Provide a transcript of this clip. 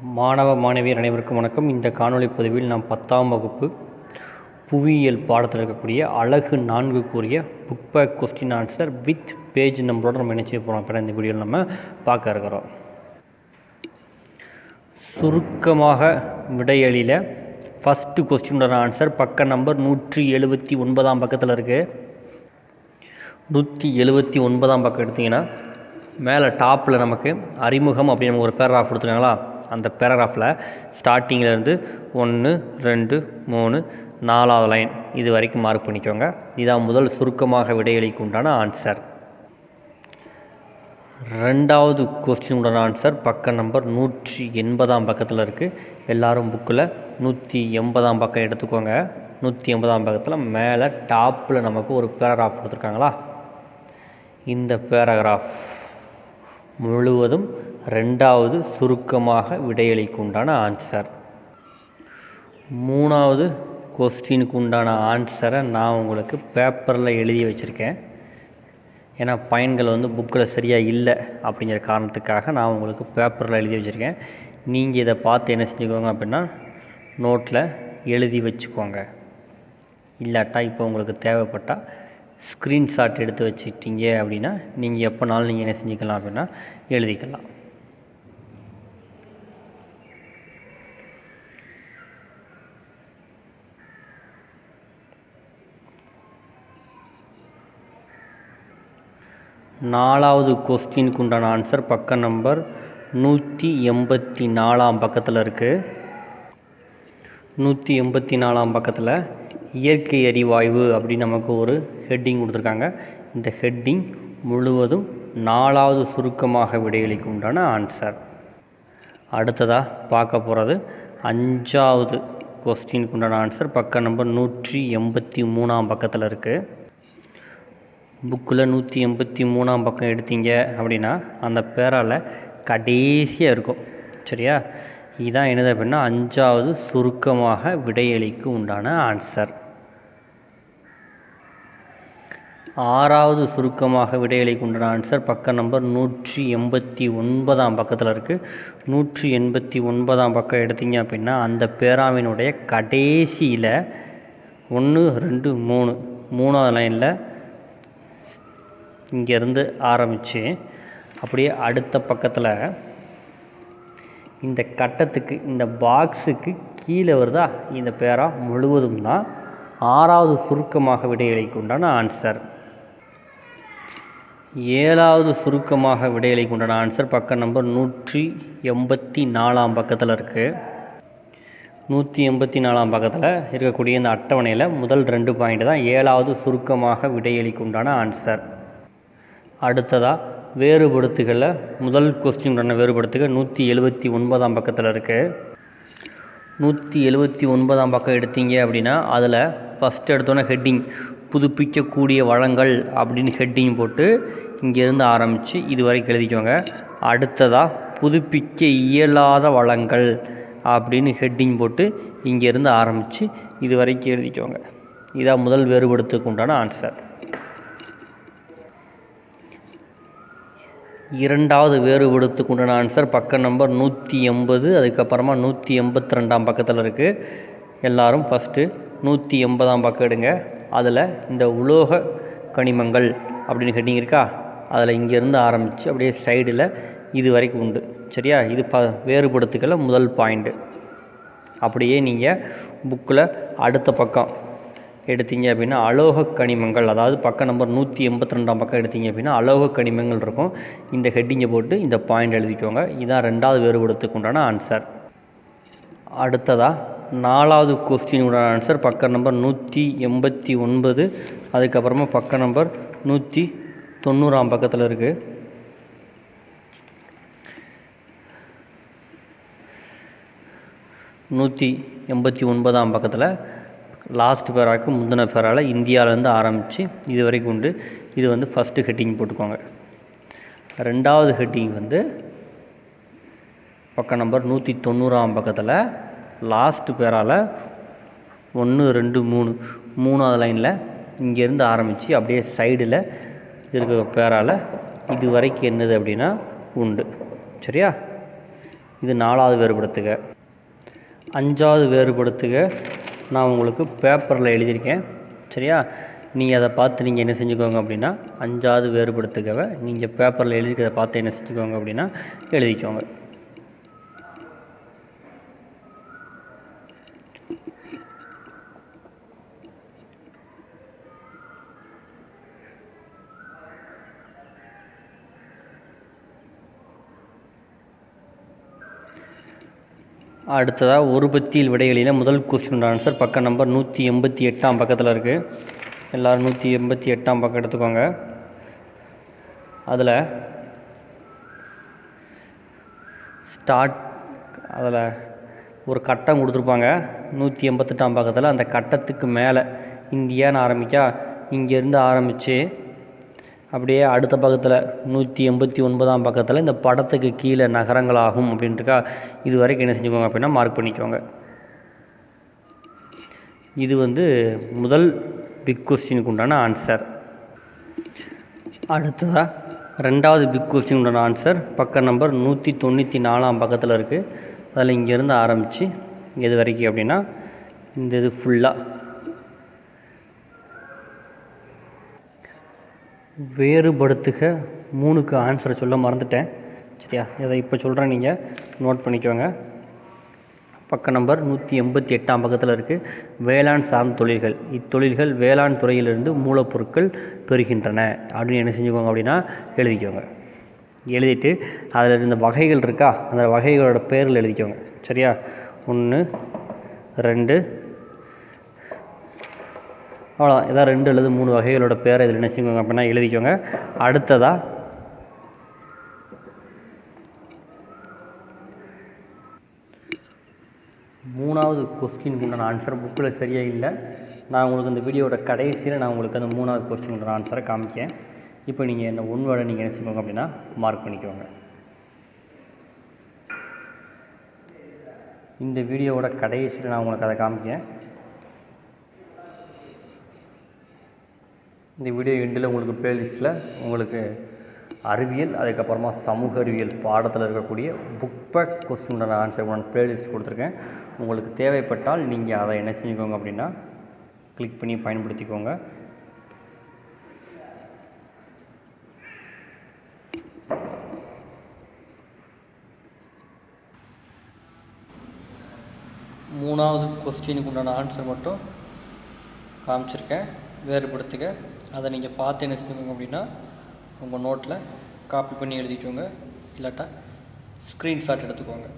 மாணவ மாணவியர் அனைவருக்கும் வணக்கம். இந்த காணொலி பதிவில் நாம் பத்தாம் வகுப்பு புவியியல் பாடத்தில் இருக்கக்கூடிய அழகு நான்கு கூறிய book back question answer with page நம்பரோட நம்ம என்ன செய்ய போகிறோம் இப்போ இந்த வீடியோவில் நம்ம பார்க்க இருக்கிறோம். சுருக்கமாக விடையளியில் ஃபஸ்ட்டு கொஸ்டினோட ஆன்சர் பக்கம் நம்பர் நூற்றி எழுபத்தி ஒன்பதாம் பக்கத்தில் இருக்குது நூற்றி எழுபத்தி ஒன்பதாம் பக்கம் எடுத்திங்கன்னா மேலே டாப்பில் நமக்கு அறிமுகம் அப்படின்னு ஒரு பேராகிராஃப் கொடுத்துருக்காங்களா? அந்த பேராகிராஃபில் ஸ்டார்டிங்கிலேருந்து ஒன்று ரெண்டு மூணு நாலாவது லைன் இது வரைக்கும் மார்க் பண்ணிக்கோங்க. இதான் முதல் சுருக்கமாக விடையளிக்கு உண்டான ஆன்சர் ரெண்டாவது கொஸ்டினோட ஆன்சர் பக்கம் நம்பர் நூற்றி எண்பதாம் பக்கத்தில் இருக்குது எல்லாரும் புக்கில் நூற்றி எண்பதாம் பக்கம் எடுத்துக்கோங்க. நூற்றி எண்பதாம் பக்கத்தில் மேலே டாப்பில் நமக்கு ஒரு பேராகிராஃப் கொடுத்துருக்காங்களா? இந்த பேராகிராஃப் முழுவதும் ரெண்டாவது சுருக்கமாக விடையளிக்கு உண்டான ஆன்சர் மூணாவது கொஸ்டினுக்கு உண்டான ஆன்சரை நான் உங்களுக்கு பேப்பரில் எழுதி வச்சுருக்கேன். ஏன்னா பயன்கள் வந்து புக்கில் சரியாக இல்லை அப்படிங்கிற காரணத்துக்காக நான் உங்களுக்கு பேப்பரில் எழுதி வச்சுருக்கேன். நீங்கள் இதை பார்த்து என்ன செஞ்சுக்கோங்க அப்படின்னா நோட்டில் எழுதி வச்சுக்கோங்க. இல்லாட்டா இப்போ உங்களுக்கு தேவைப்பட்டால் ஸ்க்ரீன்ஷாட் எடுத்து வச்சுக்கிட்டீங்க அப்படின்னா நீங்கள் எப்போனாலும் நீங்கள் என்ன செஞ்சுக்கலாம் அப்படின்னா எழுதிக்கலாம். நாலாவது கொஸ்டினுக்கு உண்டான ஆன்சர் பக்கம் நம்பர் நூற்றி எண்பத்தி நாலாம் பக்கத்தில் இருக்குது நூற்றி எண்பத்தி நாலாம் பக்கத்தில் இயற்கை எரிவாயு அப்படின்னு நமக்கு ஒரு ஹெட்டிங் கொடுத்துருக்காங்க. இந்த ஹெட்டிங் முழுவதும் நாலாவது சுருக்கமாக விடையளிக்கு உண்டான ஆன்சர் அடுத்ததாக பார்க்க போகிறது அஞ்சாவது கொஸ்டினுக்கு உண்டான ஆன்சர் பக்கம் நம்பர் நூற்றி எண்பத்தி மூணாம் பக்கத்தில் இருக்குது புக்கில் நூற்றி எண்பத்தி மூணாம் பக்கம் எடுத்தீங்க அப்படின்னா அந்த பேரால் கடைசியாக இருக்கும். சரியா? இதுதான் என்னது அப்படின்னா அஞ்சாவது சுருக்கமாக விடையளிக்கு உண்டான ஆன்சர் ஆறாவது சுருக்கமாக விடையளிக்கு உண்டான ஆன்சர் பக்கம் நம்பர் நூற்றி எண்பத்தி ஒன்பதாம் பக்கத்தில் இருக்குது நூற்றி எண்பத்தி ஒன்பதாம் பக்கம் எடுத்தீங்க அப்படின்னா அந்த பேராவினுடைய கடைசியில் ஒன்று ரெண்டு மூணு மூணாவது லைனில் இங்கேருந்து ஆரம்பித்து அப்படியே அடுத்த பக்கத்தில் இந்த கட்டத்துக்கு இந்த பாக்ஸுக்கு கீழே வருதா? இந்த பேரா முழுவதும் தான் ஆறாவது சுருக்கமாக விடையளிக்கு உண்டான ஆன்சர் ஏழாவது சுருக்கமாக விடையளிக்கு உண்டான ஆன்சர் பக்கம் நம்பர் நூற்றி எண்பத்தி நாலாம் பக்கத்தில் இருக்குது நூற்றி எண்பத்தி நாலாம் பக்கத்தில் இருக்கக்கூடிய இந்த அட்டவணையில் முதல் ரெண்டு பாயிண்ட் தான் ஏழாவது சுருக்கமாக விடையளிக்கு உண்டான ஆன்சர் அடுத்ததாக வேறுபடுத்துகளில் முதல் கொஸ்டின் வேறுபடுத்துக. நூற்றி எழுபத்தி ஒன்பதாம் பக்கத்தில் இருக்குது நூற்றி எழுபத்தி ஒன்பதாம் பக்கம் எடுத்தீங்க அப்படின்னா அதில் ஃபஸ்ட் எடுத்தோன்னே ஹெட்டிங் புதுப்பிக்கக்கூடிய வளங்கள் அப்படின்னு ஹெட்டிங் போட்டு இங்கேருந்து ஆரம்பித்து இது வரைக்கும் எழுதிக்கோங்க. அடுத்ததாக புதுப்பிக்க இயலாத வளங்கள் அப்படின்னு ஹெட்டிங் போட்டு இங்கேருந்து ஆரம்பித்து இது வரைக்கும் எழுதிக்கோங்க. இதான் முதல் வேறுபடுத்துக்கு உண்டான ஆன்சர் இரண்டாவது வேறுபடுத்துக்கு உண்டான ஆன்சர் பக்கம் நம்பர் நூற்றி எண்பது அதுக்கப்புறமா நூற்றி எண்பத்தி ரெண்டாம் பக்கத்தில் இருக்குது எல்லோரும் ஃபஸ்ட்டு நூற்றி எண்பதாம் பக்கம் எடுங்க. அதில் இந்த உலோக கனிமங்கள் அப்படின்னு ஹெட்டிங் இருக்கா? அதில் இங்கேருந்து ஆரம்பித்து அப்படியே சைடில் இது வரைக்கும் உண்டு. சரியா? இது ப வேறுபடுத்துக்களை முதல் பாயிண்ட்டு அப்படியே நீங்கள் புக்கில் அடுத்த பக்கம் எடுத்தீங்க அப்படின்னா அலோக கனிமங்கள் அதாவது பக்கம் நம்பர் நூற்றி எண்பத்தி ரெண்டாம் பக்கம் எடுத்தீங்க அப்படின்னா அலோக கனிமங்கள் இருக்கும். இந்த ஹெட்டிங்கை போட்டு இந்த பாயிண்ட் எழுதிக்கோங்க. இதான் ரெண்டாவது வேறுபடுத்துக்கு உண்டான ஆன்சர் அடுத்ததாக நாலாவது கொஸ்டின் உண்டான ஆன்சர் பக்கம் நம்பர் நூற்றி எண்பத்தி ஒன்பது அதுக்கப்புறமா பக்கம் நம்பர் நூற்றி தொண்ணூறாம் பக்கத்தில் இருக்குது நூற்றி எண்பத்தி ஒன்பதாம் பக்கத்தில் லாஸ்ட் பேராக்கு முந்தின பேரால் இந்தியாவிலேருந்து ஆரம்பித்து இது வரைக்கும் உண்டு. இது வந்து ஃபஸ்ட்டு ஹெட்டிங் போட்டுக்கோங்க. ரெண்டாவது ஹெட்டிங் வந்து பக்கம் நம்பர் நூற்றி தொண்ணூறாம் பக்கத்தில் லாஸ்ட்டு பேரால் ஒன்று ரெண்டு மூணு மூணாவது லைனில் இங்கேருந்து ஆரம்பித்து அப்படியே சைடில் இருக்கிற பேரால் இது வரைக்கும் என்னது அப்படின்னா உண்டு. சரியா? இது நாலாவது வேறுபடுத்துக. அஞ்சாவது வேறுபடுத்துக. நான் உங்களுக்கு பேப்பரில் எழுதியிருக்கேன். சரியா? நீங்கள் அதை பார்த்து நீங்கள் என்ன செஞ்சுக்கோங்க அப்படின்னா அஞ்சாவது வேறுபடுத்துகவை நீங்கள் பேப்பரில் எழுதிக்கிறத பார்த்து என்ன செஞ்சுக்கோங்க அப்படின்னா எழுதிக்கோங்க. அடுத்ததாக ஒரு பத்தியில் விடைகளில் முதல் கொஸ்டின் ஆன்சர் பக்கம் நம்பர் நூற்றி எண்பத்தி எட்டாம் பக்கத்தில் இருக்குது எல்லோரும் நூற்றி எண்பத்தி எட்டாம் பக்கம் எடுத்துக்கோங்க. அதில் ஸ்டார்ட் அதில் ஒரு கட்டம் கொடுத்துருப்பாங்க. நூற்றி எண்பத்தெட்டாம் பக்கத்தில் அந்த கட்டத்துக்கு மேலே இந்தியான்னு ஆரம்பிக்கா இங்கேருந்து ஆரம்பித்து அப்படியே அடுத்த பக்கத்தில் நூற்றி எண்பத்தி ஒன்பதாம் பக்கத்தில் இந்த படத்துக்கு கீழே நகரங்களாகும் அப்படின்ட்டுக்கா இது வரைக்கும் என்ன செஞ்சுக்கோங்க அப்படின்னா மார்க் பண்ணிக்கோங்க. இது வந்து முதல் பிக் கொஸ்டினுக்கு உண்டான ஆன்சர் அடுத்ததாக ரெண்டாவது பிக் கொஸ்டின் உண்டான ஆன்சர் பக்கம் நம்பர் நூற்றி தொண்ணூற்றி நாலாம் பக்கத்தில் இருக்குது அதில் இங்கேருந்து ஆரம்பித்து எது வரைக்கும் அப்படின்னா இந்த இது ஃபுல்லாக வேறுபடுத்துக. மூணுக்கு ஆன்சரை சொல்ல மறந்துட்டேன். சரியா? இதை இப்போ சொல்கிறேன் நீங்கள் நோட் பண்ணிக்கோங்க. பக்க நம்பர் நூற்றி எண்பத்தி எட்டாம் பக்கத்தில் இருக்குது வேளாண் சார்ந்த தொழில்கள். இத்தொழில்கள் வேளாண் துறையிலிருந்து மூலப்பொருட்கள் பெறுகின்றன. அப்படின்னு என்ன செஞ்சுக்கோங்க அப்படின்னா எழுதிக்கோங்க. எழுதிட்டு அதில் இருந்த வகைகள் இருக்கா? அந்த வகைகளோட பேரில் எழுதிக்கோங்க. சரியா? ஒன்று ரெண்டு அவ்வளோதான் இதான் ரெண்டு அல்லது மூணு வகைகளோட பேரை இதில் என்ன அப்படின்னா எழுதிக்கோங்க. அடுத்ததாக மூணாவது கொஸ்டினுக்கு உண்டான ஆன்சர் புக்கில் சரியாக இல்லை. நான் உங்களுக்கு இந்த வீடியோட கடைசியில் நான் உங்களுக்கு அந்த மூணாவது கொஸ்டின் ஆன்சரை காமிக்கேன். இப்போ நீங்கள் என்ன ஒன் வேர்டை நீங்கள் என்ன அப்படின்னா மார்க் பண்ணிக்கோங்க. இந்த வீடியோவோட கடைசியில் நான் உங்களுக்கு அதை காமிக்கேன். இந்த வீடியோ எண்டில் உங்களுக்கு ப்ளேலிஸ்ட்டில் உங்களுக்கு அறிவியல் அதுக்கப்புறமா சமூக அறிவியல் பாடத்தில் இருக்கக்கூடிய புக் பேக் கொஸ்டினோட ஆன்சர் உடனே ப்ளேலிஸ்ட் கொடுத்துருக்கேன். உங்களுக்கு தேவைப்பட்டால் நீங்கள் அதை என்ன செஞ்சுக்கோங்க அப்படின்னா கிளிக் பண்ணி பயன்படுத்திக்கோங்க. மூணாவது கொஸ்டினுக்கு உண்டான ஆன்சர் மட்டும் காமிச்சிருக்கேன். வேறுபடுத்துக. அதை நீங்கள் பார்த்து என்ன செஞ்சுக்கோங்க அப்படின்னா உங்கள் நோட்டில் காப்பி பண்ணி எழுதிக்கோங்க. இல்லாட்டா ஸ்க்ரீன்ஷாட் எடுத்துக்கோங்க.